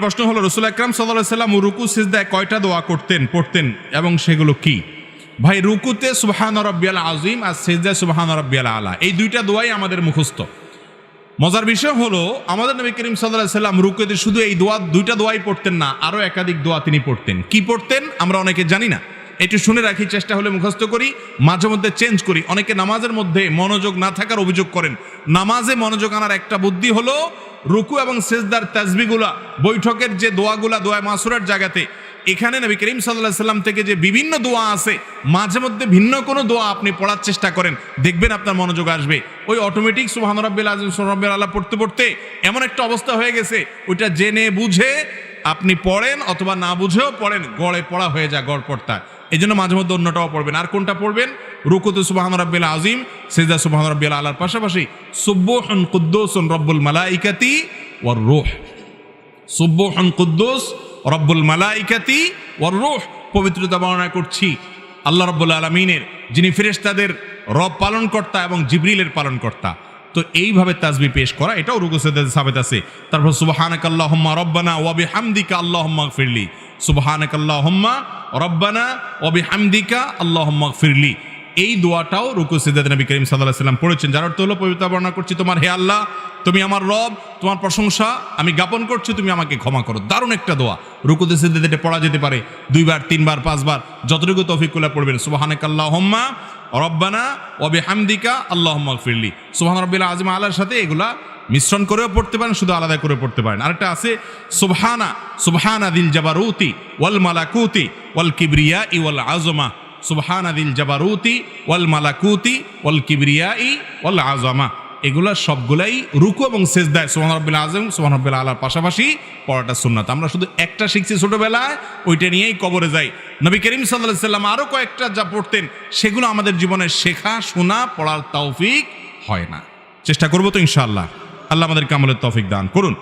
প্রশ্ন হলো, রসুল আকরাম সাল্লাহ সাল্লাম রুকু, সিজদায় কয়টা দোয়া করতেন, পড়তেন, এবং সেগুলো কি? ভাই, রুকুতে সুবহান রব্বিয়াল আজিম আর সিজদায় সুবহান রব্বিয়াল আলা, এই দুইটা দোয়াই আমাদের মুখস্থ। মজার বিষয় হলো, আমাদের নবী করিম সাল্লাহ সাল্লাম রুকুতে শুধু এই দোয়া, দুইটা দোয়াই পড়তেন না আরও একাধিক দোয়া তিনি পড়তেন। কি পড়তেন? আমরা অনেকে জানি না। একটু শুনে রাখি, চেষ্টা হলে মুখস্থ করি, মাঝে মধ্যে চেঞ্জ করি। অনেকে নামাজের মধ্যে মনোযোগ না থাকার অভিযোগ করেন। নামাজে মনোযোগ আনার একটা বুদ্ধি হলো রুকু এবং সেজদার তাজবিগুলা, বৈঠকের যে দোয়াগুলা, দোয়া মাসুরার জায়গাতে, এখানে নবী করিম সাল্লাহ সাল্লাম থেকে যে বিভিন্ন দোয়া আছে, মাঝে মধ্যে ভিন্ন কোনো দোয়া আপনি পড়ার চেষ্টা করেন, দেখবেন আপনার মনোযোগ আসবে। ওই অটোমেটিক সুবহান রাব্বিল আজিম সুবহান আল্লাহ পড়তে পড়তে এমন একটা অবস্থা হয়ে গেছে, ওইটা জেনে বুঝে আপনি পড়েন অথবা না বুঝেও পড়েন, গড়ে পড়া হয়ে যায় গড় পড়তা এই জন্য মাঝে মধ্যে অন্যটাও পড়বেন। আর কোনটা পড়বেন? রুকুতে সুবাহান রব্বিল আজিম সেজদা সুবাহান রব্বিল আলার পাশাপাশি সুব্বুহন কুদ্দুসুন রব্বুল মালাইকাতি ওয়ার রূহ। সুব্বুহন কুদ্দোস রব্বুল মালাইকাতি ওয়ার রোহ। পবিত্রতা বর্ণনা করছি আল্লাহ রব্বুল আলমিনের, যিনি ফেরেশতাদের রব পালনকর্তা এবং জিবরিলের পালনকর্তা। তো এইভাবে তাজবি পেশ করা, এটাও রুকু সেদাতে আছে। তারপর সুবহানাক আল্লাহুম্মা রব্বানা ওয়া হামদিকা আল্লাহুম্মা গফিরলি। সুবহানাক আল্লাহুম্মা রব্বানা ওয়া বিহামদিকা আল্লাহুম্মা ফিরলি এই দোয়াটাও রুকু সিদ্দাত নবী করিম আলাইহি সাল্লাম পড়েছেন। যার অর্থ হলো, পবিত্র বর্ণনা করছি, তোমার হে আল্লাহ, তুমি আমার রব, তোমার প্রশংসা আমি জ্ঞাপন করছি, তুমি আমাকে ক্ষমা করো। দারুণ একটা দোয়া। রুকুতে সিদ্দাতে পড়া যেতে পারে, দুইবার, তিনবার, পাঁচবার, যতটুকু তৌফিক করলে পড়বেন। সুবহানাক আল্লাহুম্মা রব্বানা ওয়া বিহামদিকা আল্লাহুম্মা ফিরলি সুবহান রাব্বিল আযিম আলার সাথে এগুলা মিশ্রণ করেও পড়তে পারেন, শুধু আলাদা করে পড়তে পারেন। আরেকটা আছে, সুবহানা সুবহানা দিল জাবারুতি ওয়াল মালাকুতি ওয়াল কিবরিয়া ই ওয়াল আজমা সুবহানা দিল জাবারুতি ওয়াল মালাকুতি ওয়াল কিবরিয়া ই ওয়াল আজমা এগুলা সবগুলাই রুকু এবং সেজদায় সোহান রব্বিল আজম সোহান রব্বিল আলার পাশাপাশি পড়াটা সুন্নাত। আমরা শুধু একটা শিখছি ছোটবেলায়, ওইটা নিয়েই কবরে যাই। নবী করিম সাল্লাহ সাল্লাম আরও কয়েকটা যা পড়তেন, সেগুলো আমাদের জীবনে শেখা, শোনা, পড়ার তৌফিক হয় না। চেষ্টা করব তো ইনশাআল্লাহ। আল্লাহ আমাদেরকে আমলের তফিক দান করুন।